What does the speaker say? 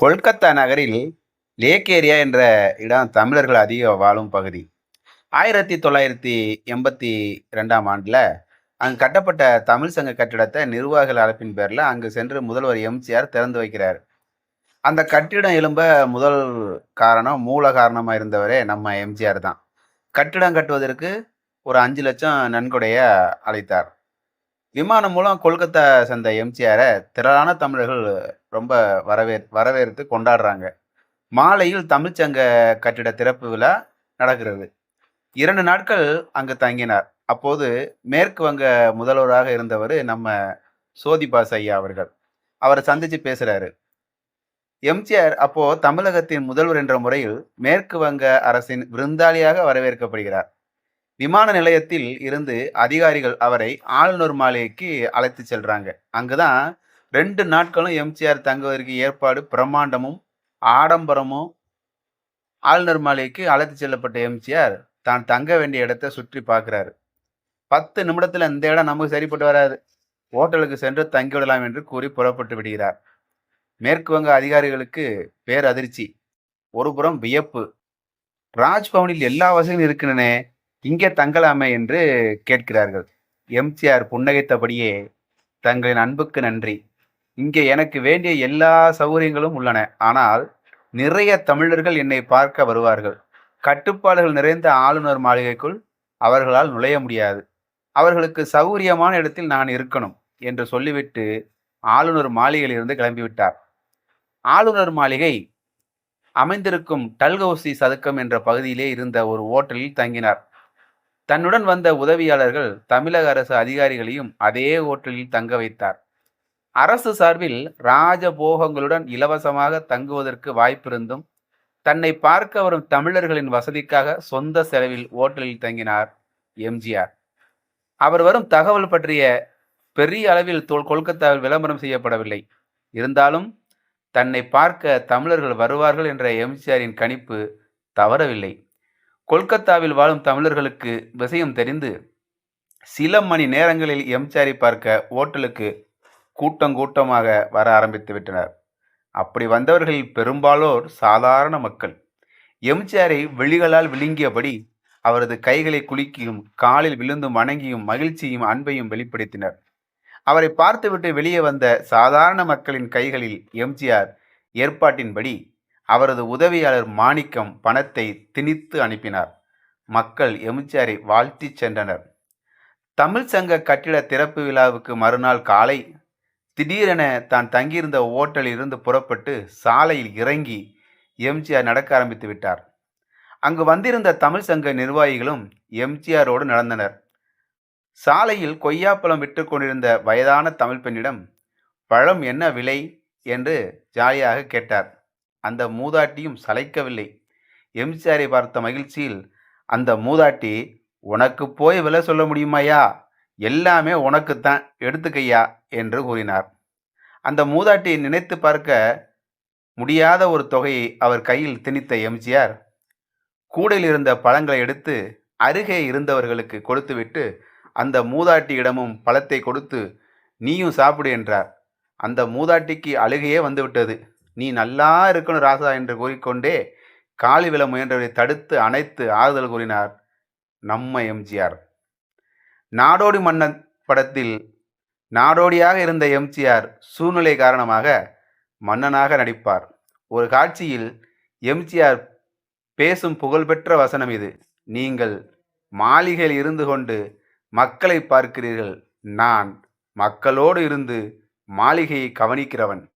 கொல்கத்தா நகரில் லேக் ஏரியா என்ற இடம் தமிழர்கள் அதிகம் வாழும் பகுதி. ஆயிரத்தி தொள்ளாயிரத்தி எண்பத்தி ரெண்டாம் ஆண்டில் அங்கு கட்டப்பட்ட தமிழ் சங்க கட்டிடத்தை நிர்வாகிகள் அழைப்பின் பேரில் அங்கு சென்று முதல்வர் எம்ஜிஆர் திறந்து வைக்கிறார். அந்த கட்டிடம் எழும்ப முதல் காரணம் மூல காரணமாக இருந்தவரே நம்ம எம்ஜிஆர் தான். கட்டிடம் கட்டுவதற்கு ஒரு அஞ்சு லட்சம் நன்கொடையை அழைத்தார் விமானம் மூலம் கொல்கத்தா சேர்ந்த எம்ஜிஆரை திரளான தமிழர்கள் ரொம்ப வரவே வரவேற்று கொண்டாடுறாங்க. மாலையில் தமிழ்ச்சங்க கட்டிட திறப்பு விழா நடக்கிறது. இரண்டு நாட்கள் அங்கு தங்கினார். அப்போது மேற்கு வங்க முதல்வராக இருந்தவர் நம்ம சோதிபாஸ் ஐயா அவர்கள். அவரை சந்திச்சு பேசுறாரு. எம்ஜிஆர் அப்போ தமிழகத்தின் முதல்வர் என்ற முறையில் மேற்கு வங்க அரசின் விருந்தாளியாக வரவேற்கப்படுகிறார். விமான நிலையத்தில் இருந்து அதிகாரிகள் அவரை ஆளுநர் மாளிகைக்கு அழைத்து செல்றாங்க. அங்குதான் ரெண்டு நாட்களும் எம்ஜிஆர் தங்குவதற்கு ஏற்பாடு பிரம்மாண்டமும் ஆடம்பரமும் ஆளுநர் மாளிகைக்கு அழைத்து செல்லப்பட்ட எம்ஜிஆர் தான் தங்க வேண்டிய இடத்தை சுற்றி பார்க்கிறாரு. பத்து நிமிடத்தில் இந்த இடம் நமக்கு சரிப்பட்டு வராது. ஹோட்டலுக்கு சென்று தங்கிவிடலாம் என்று கூறி புறப்பட்டு விடுகிறார். மேற்கு வங்க அதிகாரிகளுக்கு பேரதிர்ச்சி ஒருபுறம் வியப்பு. ராஜ்பவனில் எல்லா வசதியும் இருக்கின்றனே இங்கே தங்கலாமே என்று கேட்கிறார்கள். எம்ஜிஆர் புன்னகைத்தபடியே தங்களின் அன்புக்கு நன்றி. இங்கே எனக்கு வேண்டிய எல்லா சௌகரியங்களும் உள்ளன. ஆனால் நிறைய தமிழர்கள் என்னை பார்க்க வருவார்கள். கட்டுப்பாடுகள் நிறைந்த ஆளுநர் மாளிகைக்குள் அவர்களால் நுழைய முடியாது. அவர்களுக்கு சௌகரியமான இடத்தில் நான் இருக்கணும் என்று சொல்லிவிட்டு ஆளுநர் மாளிகையிலிருந்து கிளம்பிவிட்டார். ஆளுநர் மாளிகை அமைந்திருக்கும் டல்கௌசி சதுக்கம் என்ற பகுதியிலே இருந்த ஒரு ஓட்டலில் தங்கினார். தன்னுடன் வந்த உதவியாளர்கள் தமிழக அரசு அதிகாரிகளையும் அதே ஓட்டலில் தங்க வைத்தார். அரசு சார்பில் ராஜபோகங்களுடன் இலவசமாக தங்குவதற்கு வாய்ப்பிருந்தும் தன்னை பார்க்க வரும் தமிழர்களின் வசதிக்காக சொந்த செலவில் ஓட்டலில் தங்கினார் எம்ஜிஆர். அவர் வரும் தகவல் பற்றிய பெரிய அளவில் தோல் கொல்கத்தாவில் விளம்பரம் செய்யப்படவில்லை. இருந்தாலும் தன்னை பார்க்க தமிழர்கள் வருவார்கள் என்ற எம்ஜிஆரின் கணிப்பு தவறவில்லை. கொல்கத்தாவில் வாழும் தமிழர்களுக்கு விஷயம் தெரிந்து சில மணி நேரங்களில் எம்ஜிஆரை பார்க்க ஓட்டலுக்கு கூட்டம் கூட்டமாக வர ஆரம்பித்து விட்டனர். அப்படி வந்தவர்களில் பெரும்பாலோர் சாதாரண மக்கள். எம்ஜிஆரை விழிகளால் விழுங்கியபடி அவரது கைகளை குலுக்கியும் காலில் விழுந்து வணங்கியும் மகிழ்ச்சியும் அன்பையும் வெளிப்படுத்தினர். அவரை பார்த்துவிட்டு வெளியே வந்த சாதாரண மக்களின் கைகளில் எம்ஜிஆர் ஏற்பாட்டின்படி அவரது உதவியாளர் மாணிக்கம் பணத்தை திணித்து அனுப்பினார். மக்கள் எம்ஜிஆரை வாழ்த்திச் சென்றனர். தமிழ் சங்க கட்டிட திறப்பு விழாவுக்கு மறுநாள் காலை திடீரென தான் தங்கியிருந்த ஓட்டலில் இருந்து புறப்பட்டு சாலையில் இறங்கி எம்ஜிஆர் நடக்க ஆரம்பித்து விட்டார். அங்கு வந்திருந்த தமிழ் சங்க நிர்வாகிகளும் எம்ஜிஆரோடு நடந்தனர். சாலையில் கொய்யாப்பழம் விற்று கொண்டிருந்த வயதான தமிழ் பெண்ணிடம் பழம் என்ன விலை? என்று ஜாலியாக கேட்டார். அந்த மூதாட்டியும் சளைக்கவில்லை. எம்ஜிஆரை பார்த்த மகிழ்ச்சியில் அந்த மூதாட்டி உனக்கு போய் விலை சொல்ல முடியுமாயா எல்லாமே உனக்குத்தான் எடுத்துக்கையா? என்று கூறினார். அந்த மூதாட்டியை நினைத்து பார்க்க முடியாத ஒரு தொகையை அவர் கையில் திணித்த எம்ஜிஆர் கூடையில் இருந்த பழங்களை எடுத்து அருகே இருந்தவர்களுக்கு கொடுத்துவிட்டு அந்த மூதாட்டியிடமும் பழத்தை கொடுத்து நீயும் சாப்பிடு என்றார். அந்த மூதாட்டிக்கு அழுகையே வந்துவிட்டது. நீ நல்லா இருக்கணும் ராசா என்று கூறிக்கொண்டே காலி விழ முயன்றவரை தடுத்து அணைத்து ஆறுதல் கூறினார் நம்ம எம்ஜிஆர். நாடோடி மன்னன் படத்தில் நாடோடியாக இருந்த எம்ஜிஆர் சூழ்நிலை காரணமாக மன்னனாக நடிப்பார். ஒரு காட்சியில் எம்ஜிஆர் பேசும் புகழ்பெற்ற வசனம் இது. நீங்கள் மாளிகையில் இருந்து கொண்டு மக்களை பார்க்கிறீர்கள். நான் மக்களோடு இருந்து மாளிகையை கவனிக்கிறவன்.